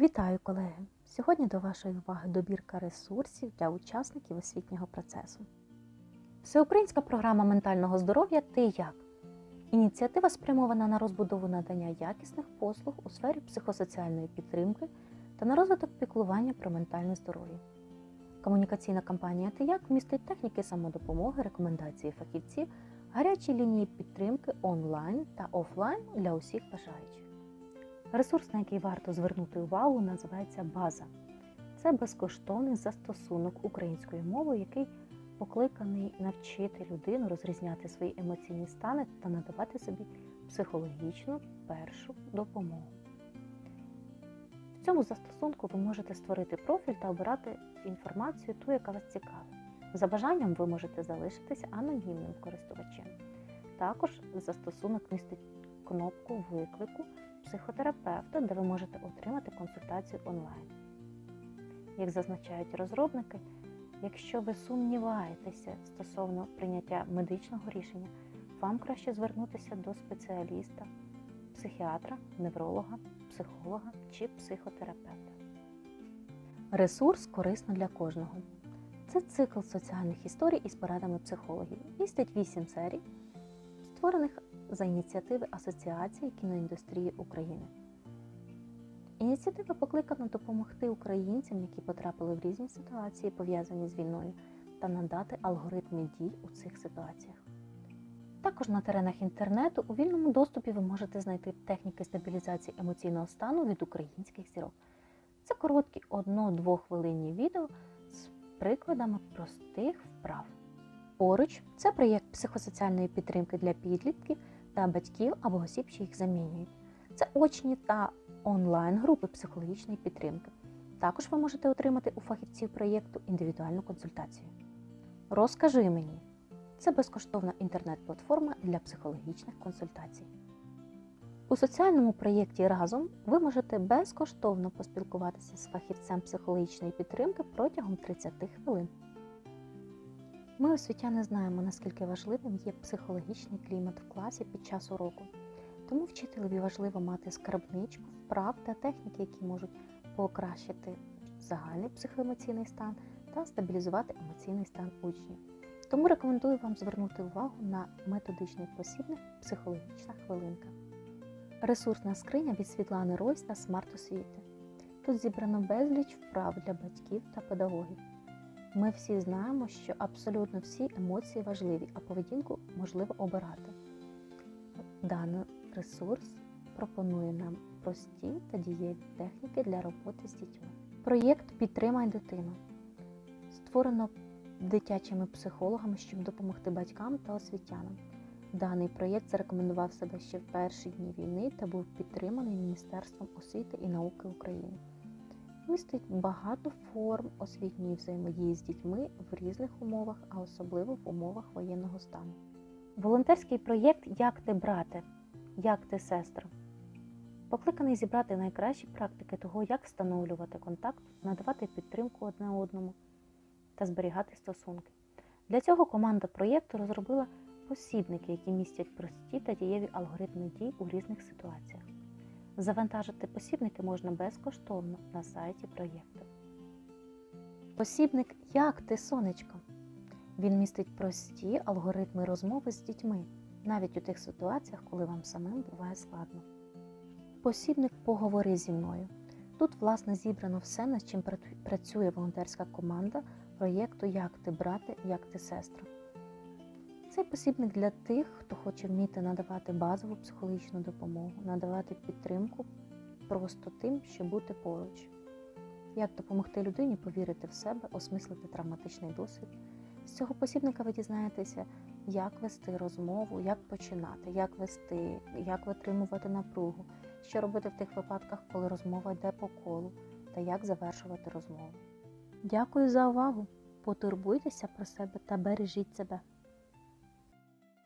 Вітаю, колеги! Сьогодні до вашої уваги добірка ресурсів для учасників освітнього процесу. Всеукраїнська програма ментального здоров'я Ти як? Ініціатива спрямована на розбудову надання якісних послуг у сфері психосоціальної підтримки та на розвиток піклування про ментальне здоров'я. Комунікаційна кампанія Ти як містить техніки самодопомоги, рекомендації фахівців, гарячі лінії підтримки онлайн та офлайн для усіх бажаючих. Ресурс, на який варто звернути увагу, називається база. Це безкоштовний застосунок української мови, який покликаний навчити людину розрізняти свої емоційні стани та надавати собі психологічну першу допомогу. В цьому застосунку ви можете створити профіль та обирати інформацію, ту, яка вас цікавить. За бажанням ви можете залишитися анонімним користувачем. Також застосунок містить кнопку виклику психотерапевта, де ви можете отримати консультацію онлайн. Як зазначають розробники, якщо ви сумніваєтеся стосовно прийняття медичного рішення, вам краще звернутися до спеціаліста, психіатра, невролога, психолога чи психотерапевта. Ресурс корисно для кожного. Це цикл соціальних історій із порадами психологів. Містить 8 серій, створених за ініціативи Асоціації кіноіндустрії України. Ініціатива покликана допомогти українцям, які потрапили в різні ситуації, пов'язані з війною, та надати алгоритми дій у цих ситуаціях. Також на теренах інтернету у вільному доступі ви можете знайти техніки стабілізації емоційного стану від українських зірок. Це короткі 1-2 хвилинні відео з прикладами простих вправ. Поруч це проєкт психосоціальної підтримки для підлітків та батьків або осіб, що їх замінюють. Це очні та онлайн-групи психологічної підтримки. Також ви можете отримати у фахівців проєкту індивідуальну консультацію. Розкажи мені це безкоштовна інтернет-платформа для психологічних консультацій. У соціальному проєкті разом ви можете безкоштовно поспілкуватися з фахівцем психологічної підтримки протягом 30 хвилин. Ми, освітяни, знаємо, наскільки важливим є психологічний клімат в класі під час уроку. Тому вчителеві важливо мати скарбничку, вправ та техніки, які можуть покращити загальний психоемоційний стан та стабілізувати емоційний стан учнів. Тому рекомендую вам звернути увагу на методичний посібник Психологічна хвилинка. Ресурсна скриня від Світлани Ройс та Смарт освіти. Тут зібрано безліч вправ для батьків та педагогів. Ми всі знаємо, що абсолютно всі емоції важливі, а поведінку можливо обирати. Даний ресурс пропонує нам прості та дієві техніки для роботи з дітьми. Проєкт Підтримай дитину створено дитячими психологами, щоб допомогти батькам та освітянам. Даний проєкт зарекомендував себе ще в перші дні війни та був підтриманий Міністерством освіти і науки України. Містить багато форм освітньої взаємодії з дітьми в різних умовах, а особливо в умовах воєнного стану. Волонтерський проєкт Як ти брате, як ти сестра покликаний зібрати найкращі практики того, як встановлювати контакт, надавати підтримку одне одному та зберігати стосунки. Для цього команда проєкту розробила посібники, які містять прості та дієві алгоритми дій у різних ситуаціях. Завантажити посібники можна безкоштовно на сайті проєкту. Посібник Як ти сонечко? Він містить прості алгоритми розмови з дітьми, навіть у тих ситуаціях, коли вам самим буває складно. Посібник Поговори зі мною. Тут, власне, зібрано все, над чим працює волонтерська команда проєкту Як ти брате, як ти сестра. Цей посібник для тих, хто хоче вміти надавати базову психологічну допомогу, надавати підтримку просто тим, щоб бути поруч. Як допомогти людині повірити в себе, осмислити травматичний досвід. З цього посібника ви дізнаєтеся, як вести розмову, як починати, як вести, як витримувати напругу, що робити в тих випадках, коли розмова йде по колу, та як завершувати розмову. Дякую за увагу! Потурбуйтеся про себе та бережіть себе.